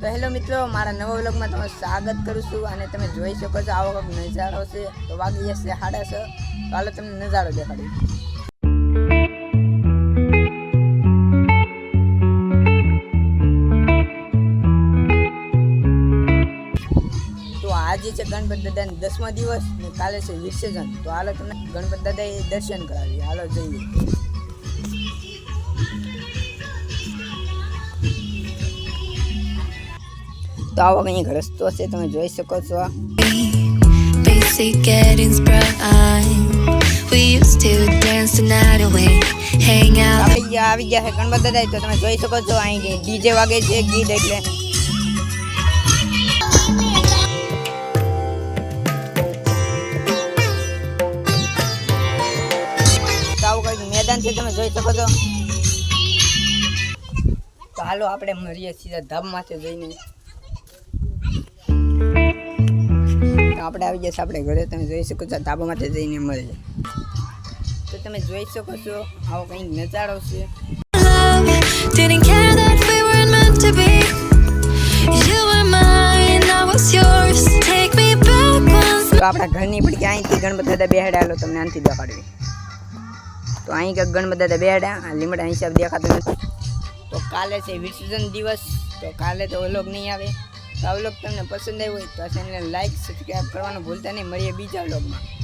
તો હેલો મિત્રો, મારા નવા વ્લોગમાં તમારું સ્વાગત કરું છું અને તમે જોઈ શકો છો આવો કંઈક નજારો છે. તો વાગી જશે સાડા છ. તો હાલો તમને નજારો દેખાડી તો આજે છે ગણપત દાદાનો દસમા દિવસ ને કાલે છે વિસર્જન. તો હાલો તમને ગણપત દાદાએ દર્શન કરાવીએ. હાલો જઈએ. તો આવો કંઈક રસ્તો છે તમે જોઈ શકો છો Basic getting's bright. We used to dance the night away, hang out. આવી ગયા છે ગણપત દાદા તો તમે જોઈ શકો છો અહીં ડીજે વાગે છે ગીત એટલે મેદાન છે તમે જોઈ શકો છો તો હાલો આપણે મળીએ સીધા ધાબમાંથી જઈને આપણે આવી જશે આપણે ઘરે તમે જોઈ શકો છો ધાબામાંથી જઈને મળીએ તો તમે જોઈ શકો છો આવો કંઈક નજારો છે. તો આપણા ઘરની પડી કે અહીંથી ગણપત દાદા બેહાડ્યા તમને આનથી દેખાડવી. તો અહીં કંઈક ગણપત દાદા બેહાડ્યા લીમડા હિસાબ દેખાતો નથી. તો કાલે છે વિસર્જન દિવસ તો કાલે તો ઓલોગ નહીં આવે. તો આ વ્લોગ તમને પસંદ આવ્યો હોય તો આ ચેનલને લાઈક સબસ્ક્રાઈબ કરવાનું ભૂલતા નહીં. મળીએ બીજા વ્લોગમાં.